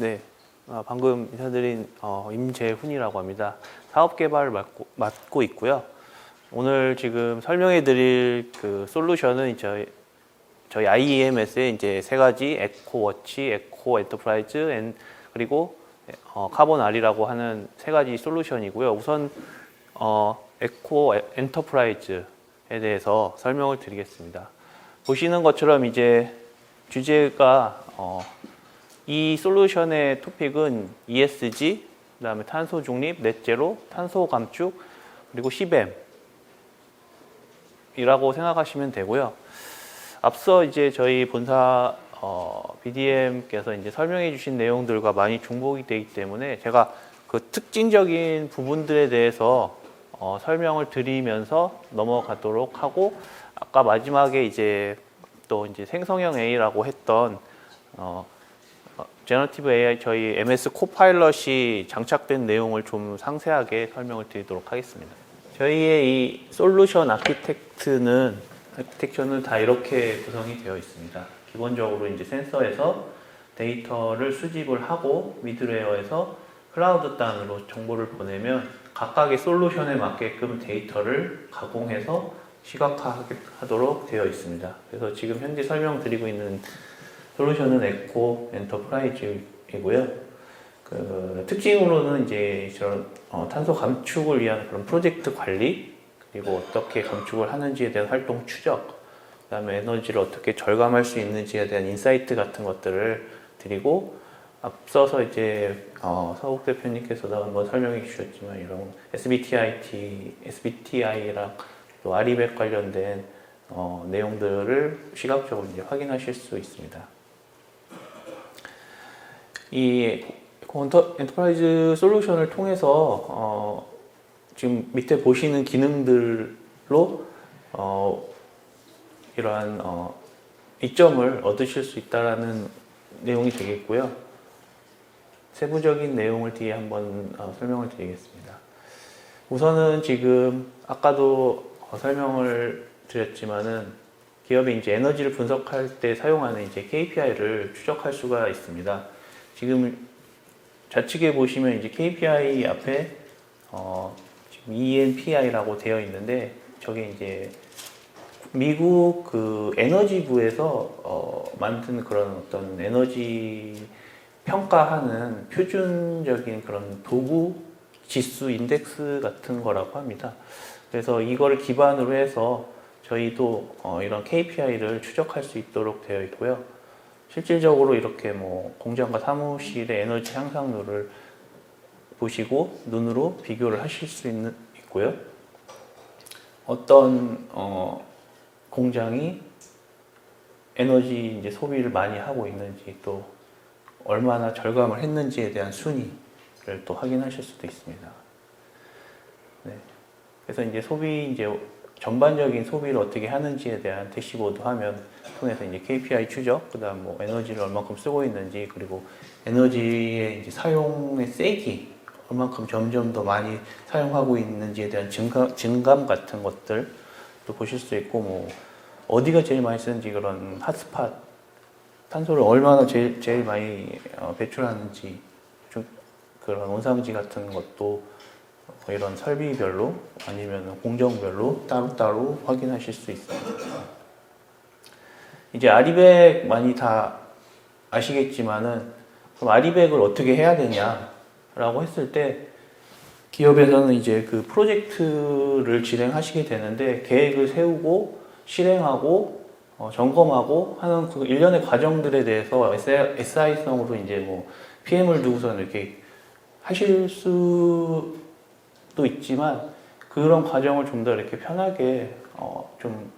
네, 아, 방금 인사드린 어, 임재훈이라고 합니다. 사업 개발을 맡고, 맡고 있고요. 오늘 지금 설명해 드릴 그 솔루션은 저희 저희 IEMS의 이제 세 가지 에코 워치, 에코 엔터프라이즈, 엔, 그리고 어, 카본 R이라고 하는 세 가지 솔루션이고요. 우선 어, 에코 엔터프라이즈에 대해서 설명을 드리겠습니다. 보시는 것처럼 이제 주제가 어, 이 솔루션의 토픽은 ESG, 그다음에 탄소 중립, 넷제로, 탄소 감축, 그리고 CBAM 이라고 생각하시면 되고요. 앞서 이제 저희 본사 어, BDM께서 이제 설명해 주신 내용들과 많이 중복이 되기 때문에 제가 그 특징적인 부분들에 대해서 어, 설명을 드리면서 넘어가도록 하고 아까 마지막에 이제 또 이제 생성형 A라고 했던 어, 제너티브 AI 저희 MS 코파일럿이 장착된 내용을 좀 상세하게 설명을 드리도록 하겠습니다. 저희의 이 솔루션 아키텍트는 아키텍처는 다 이렇게 구성이 되어 있습니다. 기본적으로 이제 센서에서 데이터를 수집을 하고 미드웨어에서 클라우드 단으로 정보를 보내면 각각의 솔루션에 맞게끔 데이터를 가공해서 시각화하도록 되어 있습니다. 그래서 지금 현재 설명드리고 있는 솔루션은 에코 엔터프라이즈이고요. 그 특징으로는 이제 저런 어, 탄소 감축을 위한 그런 프로젝트 관리 그리고 어떻게 감축을 하는지에 대한 활동 추적, 그다음에 에너지를 어떻게 절감할 수 있는지에 대한 인사이트 같은 것들을 드리고 앞서서 이제 어, 서욱 대표님께서도 한번 설명해 주셨지만 이런 SBTIT, SBTI랑 또 아리백 관련된 어, 내용들을 시각적으로 이제 확인하실 수 있습니다. 이 엔터, 엔터프라이즈 솔루션을 통해서 어, 지금 밑에 보시는 기능들로 어, 이러한 어, 이점을 얻으실 수 있다라는 내용이 되겠고요. 세부적인 내용을 뒤에 한번 어, 설명을 드리겠습니다. 우선은 지금 아까도 어, 설명을 드렸지만은 기업이 이제 에너지를 분석할 때 사용하는 이제 KPI를 추적할 수가 있습니다. 지금 좌측에 보시면 이제 KPI 앞에 어, 지금 ENPI라고 되어 있는데 저게 이제 미국 그 에너지부에서 어, 만든 그런 어떤 에너지 평가하는 표준적인 그런 도구 지수 인덱스 같은 거라고 합니다. 그래서 이거를 기반으로 해서 저희도 어, 이런 KPI를 추적할 수 있도록 되어 있고요. 실질적으로 이렇게 뭐 공장과 사무실의 에너지 향상률을 보시고 눈으로 비교를 하실 수 있는, 있고요. 어떤 어, 공장이 에너지 이제 소비를 많이 하고 있는지 또 얼마나 절감을 했는지에 대한 순위를 또 확인하실 수도 있습니다. 네. 그래서 이제 소비 이제 전반적인 소비를 어떻게 하는지에 대한 대시보드 화면 통해서 이제 KPI 추적, 그다음 뭐 에너지를 얼마큼 쓰고 있는지, 그리고 에너지의 이제 사용의 세기, 얼마큼 점점 더 많이 사용하고 있는지에 대한 증가, 증감 같은 것들 또 보실 수 있고, 뭐 어디가 제일 많이 쓰는지 그런 핫스팟, 탄소를 얼마나 제일, 제일 많이 어, 배출하는지 좀 그런 원상지 같은 것도 뭐 이런 설비별로 아니면 공정별로 따로따로 확인하실 수 있습니다. 이제 아리백 많이 다 아시겠지만은 그럼 아리백을 어떻게 해야 되냐라고 했을 때 기업에서는 이제 그 프로젝트를 진행하시게 되는데 계획을 세우고 실행하고 어, 점검하고 하는 그 일련의 과정들에 대해서 SI성으로 이제 뭐 PM을 두고서는 이렇게 하실 수 도 있지만 그런 과정을 좀 더 이렇게 편하게 어, 좀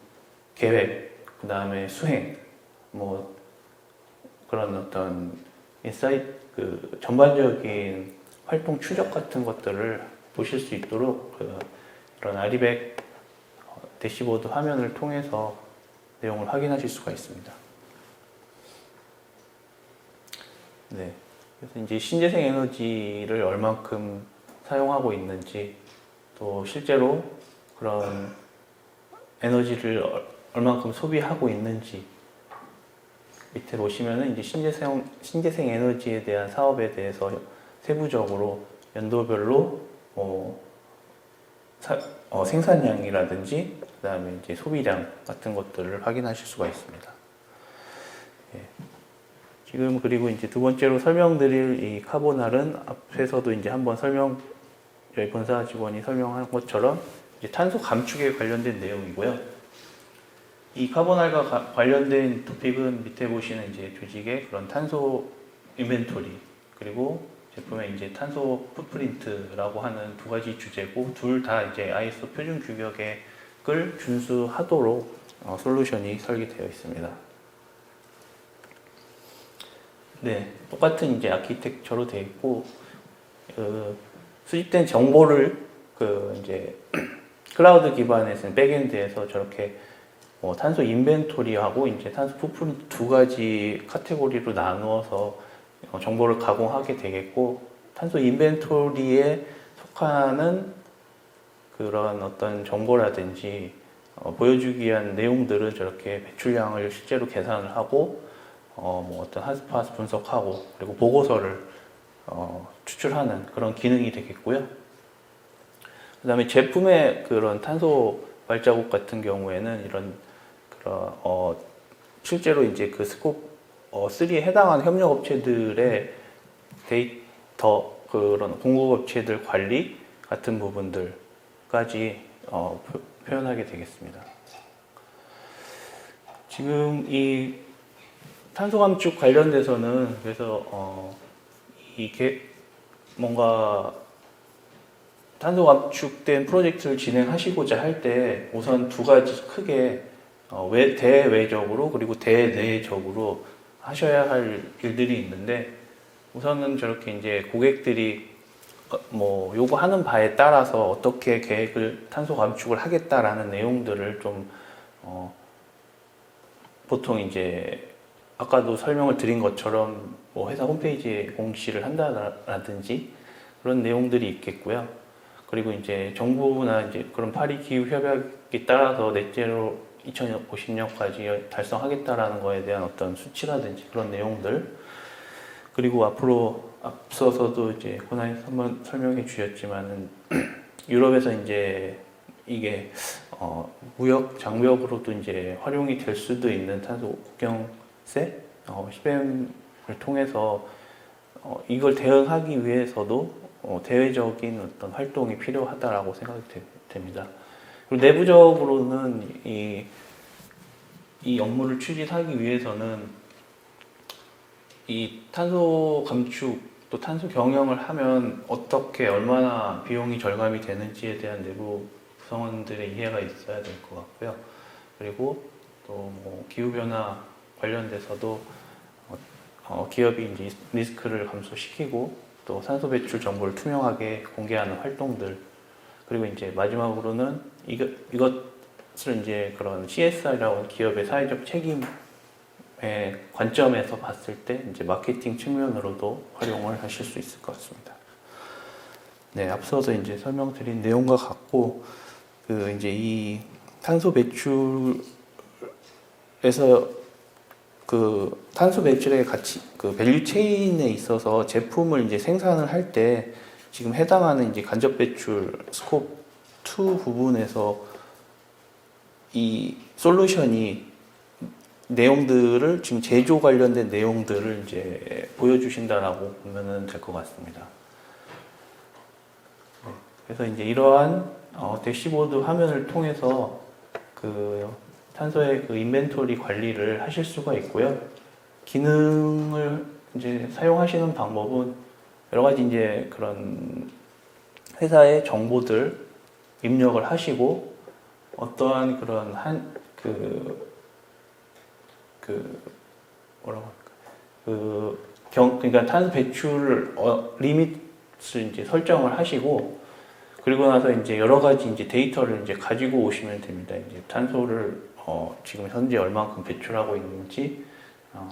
계획, 그 다음에 수행, 뭐 그런 어떤 인사이트, 그 전반적인 활동 추적 같은 것들을 보실 수 있도록 그 이런 아리백 어, 대시보드 화면을 통해서 내용을 확인하실 수가 있습니다. 네. 그래서 이제 신재생 에너지를 얼만큼 사용하고 있는지 또 실제로 그런 에너지를 얼- 얼만큼 소비하고 있는지 밑에 보시면은 이제 신재생 신재생 에너지에 대한 사업에 대해서 세부적으로 연도별로 어, 사- 어, 생산량이라든지 그다음에 이제 소비량 같은 것들을 확인하실 수가 있습니다. 예. 지금 그리고 이제 두 번째로 설명드릴 이 카보날은 앞에서도 이제 한번 설명 저희 본사 직원이 설명한 것처럼 탄소 감축에 관련된 내용이고요. 이 카보날과 가- 관련된 토픽은 밑에 보시는 이제 조직의 그런 탄소 인벤토리 그리고 제품의 이제 탄소 풋프린트라고 하는 두 가지 주제고 둘 다 이제 ISO 표준 규격을 준수하도록 어, 솔루션이 설계되어 있습니다. 네, 똑같은 이제 아키텍처로 되어 있고 그 수집된 정보를 그 이제 클라우드 기반의 백엔드에서 저렇게 뭐 탄소 인벤토리하고 이제 탄소 풋프린트 두 가지 카테고리로 나누어서 어, 정보를 가공하게 되겠고 탄소 인벤토리에 속하는 그런 어떤 정보라든지 어, 보여주기 위한 내용들은 저렇게 배출량을 실제로 계산을 하고 어, 뭐 어떤 핫스팟 분석하고 그리고 보고서를 어, 추출하는 그런 기능이 되겠고요. 그 다음에 제품의 그런 탄소 발자국 같은 경우에는 이런 그런 어, 실제로 이제 그 스콥 어, 3에 해당하는 협력 업체들의 데이터 그런 공급 업체들 관리 같은 부분들까지 어, 표- 표현하게 되겠습니다. 지금 이 탄소 감축 관련돼서는 그래서 어, 이게 뭔가 탄소 감축된 프로젝트를 진행하시고자 할 때 우선 두 가지 크게 어, 외, 대외적으로 그리고 대내적으로 하셔야 할 일들이 있는데 우선은 저렇게 이제 고객들이 어, 뭐 요구하는 바에 따라서 어떻게 계획을 탄소 감축을 하겠다라는 내용들을 좀 어, 보통 이제 아까도 설명을 드린 것처럼 뭐 회사 홈페이지에 공시를 한다라든지 그런 내용들이 있겠고요. 그리고 이제 정부나 이제 그런 파리 기후 협약에 따라서 넷제로 2050년까지 달성하겠다라는 거에 대한 어떤 수치라든지 그런 내용들 그리고 앞으로 앞서서도 이제 고나에서 한번 설명해 주셨지만은 유럽에서 이제 이게 어, 무역 장벽으로도 이제 활용이 될 수도 있는 탄소 국경세 어, 시뱀을 통해서 어, 이걸 대응하기 위해서도 어, 대외적인 어떤 활동이 필요하다라고 생각이 되- 됩니다. 그리고 내부적으로는 이, 이 업무를 추진하기 위해서는 이 탄소 감축 또 탄소 경영을 하면 어떻게 얼마나 비용이 절감이 되는지에 대한 내부 구성원들의 이해가 있어야 될 것 같고요. 그리고 또 뭐 기후 변화 관련돼서도 어, 어, 기업이 이제 리스크를 감소시키고 또 산소 배출 정보를 투명하게 공개하는 활동들 그리고 이제 마지막으로는 이것 이것을 이제 그런 CSR이라고 기업의 사회적 책임 의 관점에서 봤을 때 이제 마케팅 측면으로도 활용을 하실 수 있을 것 같습니다. 네, 앞서서 이제 설명드린 내용과 같고 그 이제 이 탄소 배출에서 그 탄소 배출의 가치 그 밸류 체인에 있어서 제품을 이제 생산을 할 때 지금 해당하는 이제 간접 배출 스콥 2 부분에서 이 솔루션이 내용들을 지금 제조 관련된 내용들을 이제 보여주신다라고 보면은 될 것 같습니다. 네, 그래서 이제 이러한 어, 대시보드 화면을 통해서 그 탄소의 그 인벤토리 관리를 하실 수가 있고요. 기능을 이제 사용하시는 방법은 여러 가지 이제 그런 회사의 정보들 입력을 하시고 어떠한 그런 한 그 그 뭐라고 할까 그 경 그러니까 탄소 배출 어, 리밋을 이제 설정을 하시고 그리고 나서 이제 여러 가지 이제 데이터를 이제 가지고 오시면 됩니다. 이제 탄소를 어, 지금 현재 얼만큼 배출하고 있는지 어,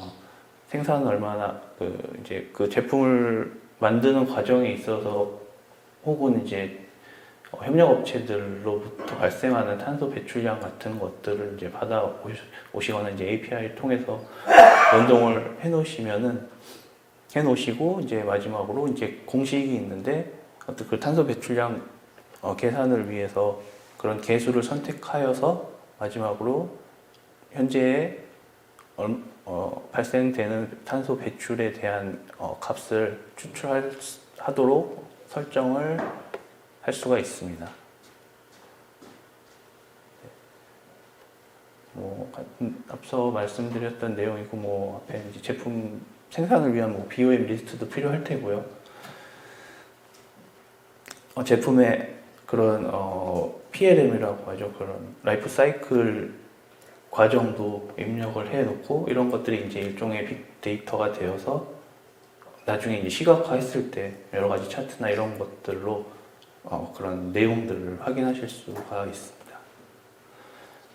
생산은 얼마나 그 이제 그 제품을 만드는 과정에 있어서 혹은 이제 어, 협력 업체들로부터 발생하는 탄소 배출량 같은 것들을 이제 받아 오시- 오시거나 이제 API를 통해서 연동을 해 놓으시면은 해 놓으시고 이제 마지막으로 이제 공식이 있는데 어떤 그 탄소 배출량 어, 계산을 위해서 그런 계수를 선택하여서 마지막으로 현재 얼- 어, 발생되는 탄소 배출에 대한 어, 값을 추출하도록 설정을 할 수가 있습니다. 뭐 같은- 앞서 말씀드렸던 내용이고 뭐 앞에 이제 제품 생산을 위한 뭐 BOM 리스트도 필요할 테고요. 어, 제품의 그런 어, PLM이라고 하죠. 그런 라이프 사이클 과정도 입력을 해놓고 이런 것들이 이제 일종의 빅데이터가 되어서 나중에 이제 시각화했을 때 여러 가지 차트나 이런 것들로 어, 그런 내용들을 확인하실 수가 있습니다.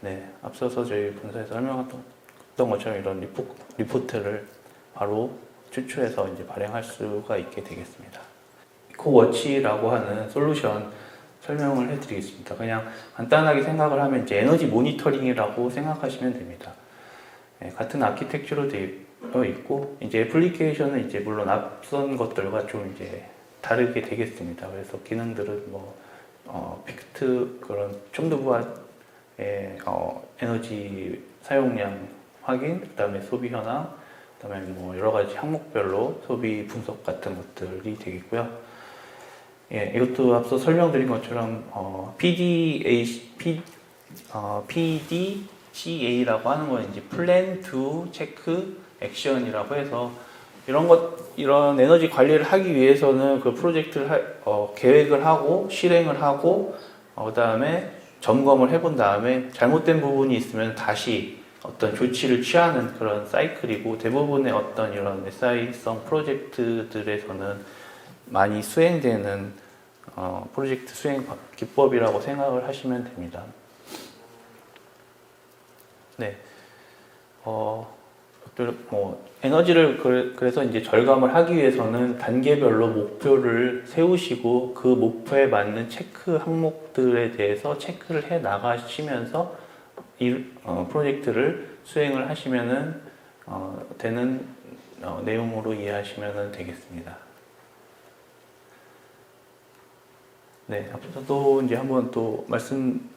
네, 앞서서 저희 본사에서 설명했던 것처럼 이런 리포, 리포트를 바로 추출해서 이제 발행할 수가 있게 되겠습니다. 이코워치라고 하는 솔루션 설명을 해드리겠습니다. 그냥 간단하게 생각을 하면 이제 에너지 모니터링이라고 생각하시면 됩니다. 네, 같은 아키텍처로 되어 있고 이제 애플리케이션은 이제 물론 앞선 것들과 좀 이제 다르게 되겠습니다. 그래서 기능들은 뭐 어, 팩트 그런 첨두부의 어, 에너지 사용량 확인, 그다음에 소비 현황, 그다음에 뭐 여러 가지 항목별로 소비 분석 같은 것들이 되겠고요. 예, 이것도 앞서 설명드린 것처럼 어, PDA, P, 어, PDCA라고 하는 건 이제 Plan, Do, Check, Action이라고 해서 이런 것 이런 에너지 관리를 하기 위해서는 그 프로젝트를 하- 어, 계획을 하고 실행을 하고 어, 그다음에 점검을 해본 다음에 잘못된 부분이 있으면 다시 어떤 조치를 취하는 그런 사이클이고 대부분의 어떤 이런 SI성 프로젝트들에서는 많이 수행되는 어, 프로젝트 수행 바- 기법이라고 생각을 하시면 됩니다. 네. 어, 또 뭐, 에너지를 그- 그래서 이제 절감을 하기 위해서는 단계별로 목표를 세우시고 그 목표에 맞는 체크 항목들에 대해서 체크를 해 나가시면서 이 어, 프로젝트를 수행을 하시면은 어, 되는 어, 내용으로 이해하시면 되겠습니다. 네, 앞서도 이제 한번 또 말씀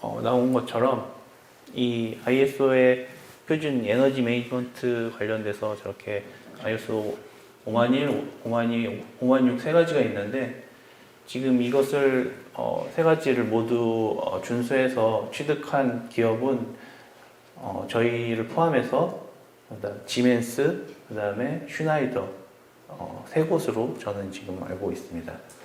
어, 나온 것처럼 이 ISO의 표준 에너지 매니지먼트 관련돼서 저렇게 ISO 5001, 5002, 5006세 가지가 있는데 지금 이것을 어, 세 가지를 모두 어, 준수해서 취득한 기업은 어, 저희를 포함해서 그다음 지멘스, 그다음에 슈나이더 어, 세 곳으로 저는 지금 알고 있습니다.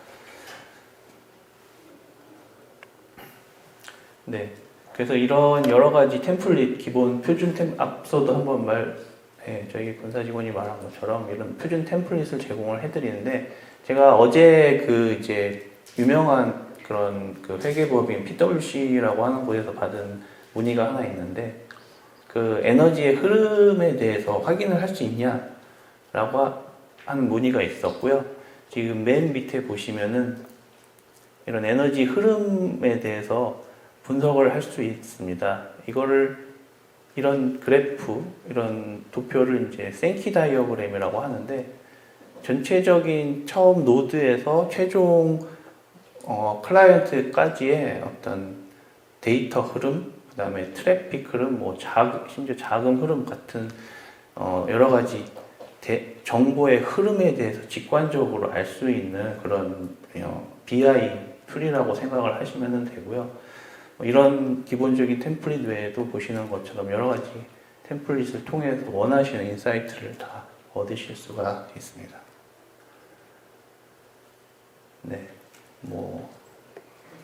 네. 그래서 이런 여러 가지 템플릿, 기본 표준 템, 앞서도 한번 말, 예, 저희 본사 직원이 말한 것처럼 이런 표준 템플릿을 제공을 해드리는데, 제가 어제 그 이제 유명한 그런 그 회계법인 PwC라고 하는 곳에서 받은 문의가 하나 있는데, 그 에너지의 흐름에 대해서 확인을 할 수 있냐라고 하는 문의가 있었고요. 지금 맨 밑에 보시면은 이런 에너지 흐름에 대해서 분석을 할 수 있습니다. 이거를 이런 그래프, 이런 도표를 이제 생키 다이어그램이라고 하는데 전체적인 처음 노드에서 최종 어, 클라이언트까지의 어떤 데이터 흐름, 그 다음에 트래픽 흐름, 뭐 자, 심지어 자금 흐름 같은 어, 여러 가지 대- 정보의 흐름에 대해서 직관적으로 알 수 있는 그런 어, BI 툴이라고 생각을 하시면 되고요. 뭐 이런 기본적인 템플릿 외에도 보시는 것처럼 여러 가지 템플릿을 통해서 원하시는 인사이트를 다 얻으실 수가 있습니다. 네, 뭐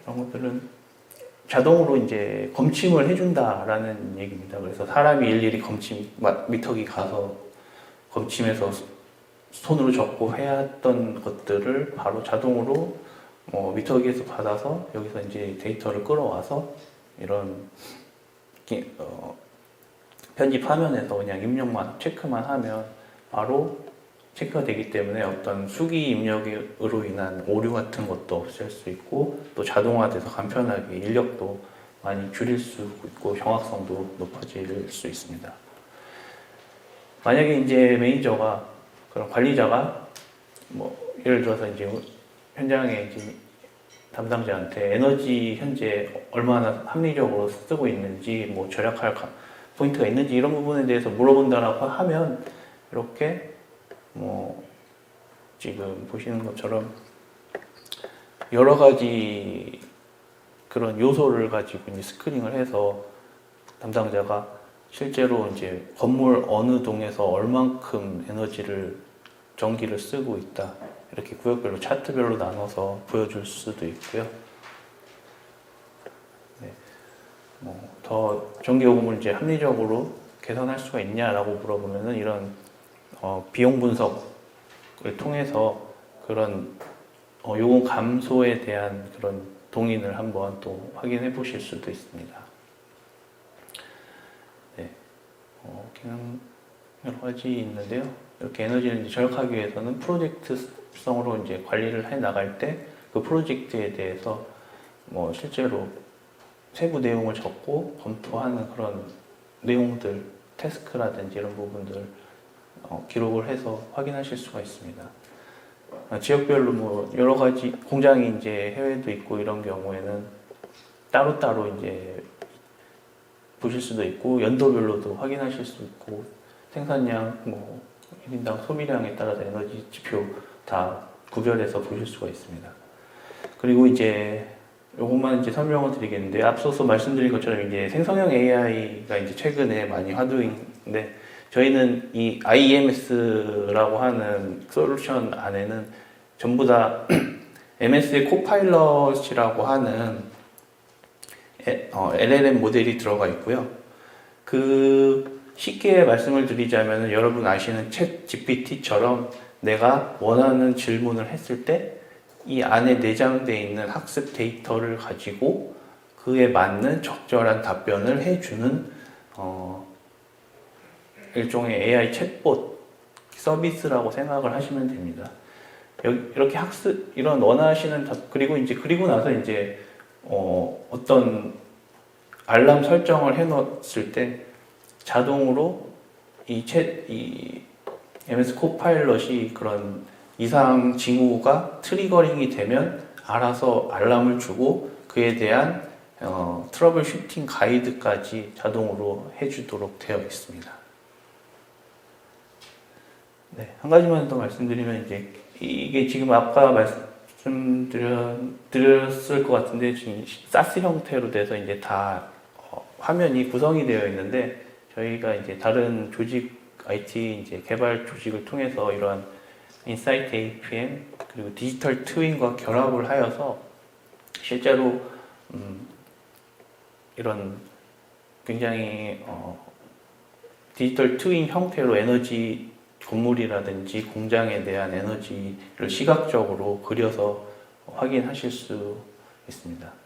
이런 것들은 자동으로 이제 검침을 해준다라는 얘기입니다. 그래서 사람이 일일이 검침 마- 미터기 가서 검침해서 손으로 적고 해야 했던 것들을 바로 자동으로 뭐 미터기에서 받아서 여기서 이제 데이터를 끌어와서 이런 기- 어, 편집 화면에서 그냥 입력만 체크만 하면 바로 체크가 되기 때문에 어떤 수기 입력으로 인한 오류 같은 것도 없앨 수 있고 또 자동화돼서 간편하게 인력도 많이 줄일 수 있고 정확성도 높아질 수 있습니다. 만약에 이제 매니저가 그런 관리자가 뭐 예를 들어서 이제 현장에 이제 담당자한테 에너지 현재 얼마나 합리적으로 쓰고 있는지 뭐 절약할 가- 포인트가 있는지 이런 부분에 대해서 물어본다라고 하면 이렇게 뭐 지금 보시는 것처럼 여러 가지 그런 요소를 가지고 스크린을 해서 담당자가 실제로 이제 건물 어느 동에서 얼만큼 에너지를 전기를 쓰고 있다 이렇게 구역별로 차트별로 나눠서 보여줄 수도 있고요. 네. 뭐더 전기 요금을 이제 합리적으로 개선할 수가 있냐라고 물어보면은 이런 어, 비용 분석을 통해서 그런 어, 요금 감소에 대한 그런 동인을 한번 또 확인해 보실 수도 있습니다. 네, 어, 그냥 여러 가지 있는데요. 이렇게 에너지를 절약하기 위해서는 프로젝트성으로 이제 관리를 해 나갈 때 그 프로젝트에 대해서 뭐 실제로 세부 내용을 적고 검토하는 그런 내용들, 태스크라든지 이런 부분들 어, 기록을 해서 확인하실 수가 있습니다. 아, 지역별로 뭐 여러 가지 공장이 이제 해외도 있고 이런 경우에는 따로따로 이제 보실 수도 있고 연도별로도 확인하실 수 있고 생산량 뭐 1인당 소비량에 따라서 에너지 지표 다 구별해서 보실 수가 있습니다. 그리고 이제 요것만 이제 설명을 드리겠는데 앞서서 말씀드린 것처럼 이제 생성형 AI가 이제 최근에 많이 화두인데 저희는 이 IEMS라고 하는 솔루션 안에는 전부 다 MS의 코파일럿이라고 하는 에- 어, LLM 모델이 들어가 있고요. 그 쉽게 말씀을 드리자면 여러분 아시는 챗 GPT처럼 내가 원하는 질문을 했을 때 이 안에 내장되어 있는 학습 데이터를 가지고 그에 맞는 적절한 답변을 해주는 어, 일종의 AI 챗봇 서비스라고 생각을 하시면 됩니다. 이렇게 학습 이런 원하시는 답 그리고 이제 그리고 나서 이제 어, 어떤 알람 설정을 해놓았을 때 자동으로 이챗이 MS 코파일럿이 그런 이상 징후가 트리거링이 되면 알아서 알람을 주고 그에 대한 어, 트러블 슈팅 가이드까지 자동으로 해주도록 되어 있습니다. 네, 한 가지만 더 말씀드리면 이제 이게 지금 아까 말씀드렸을 것 같은데 지금 사스 형태로 돼서 이제 다 어, 화면이 구성이 되어 있는데 저희가 이제 다른 조직 IT 이제 개발 조직을 통해서 이러한 인사이트 APM 그리고 디지털 트윈과 결합을 하여서 실제로 음, 이런 굉장히 어, 디지털 트윈 형태로 에너지 건물이라든지 공장에 대한 에너지를 시각적으로 그려서 확인하실 수 있습니다.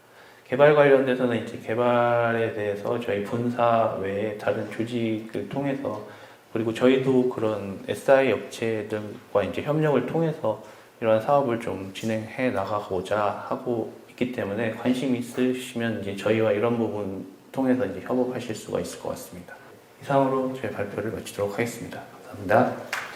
개발 관련돼서는 이제 개발에 대해서 저희 본사 외에 다른 조직을 통해서 그리고 저희도 그런 SI 업체들과 이제 협력을 통해서 이러한 사업을 좀 진행해 나가고자 하고 있기 때문에 관심 있으시면 이제 저희와 이런 부분 통해서 이제 협업하실 수가 있을 것 같습니다. 이상으로 저희 발표를 마치도록 하겠습니다. 감사합니다.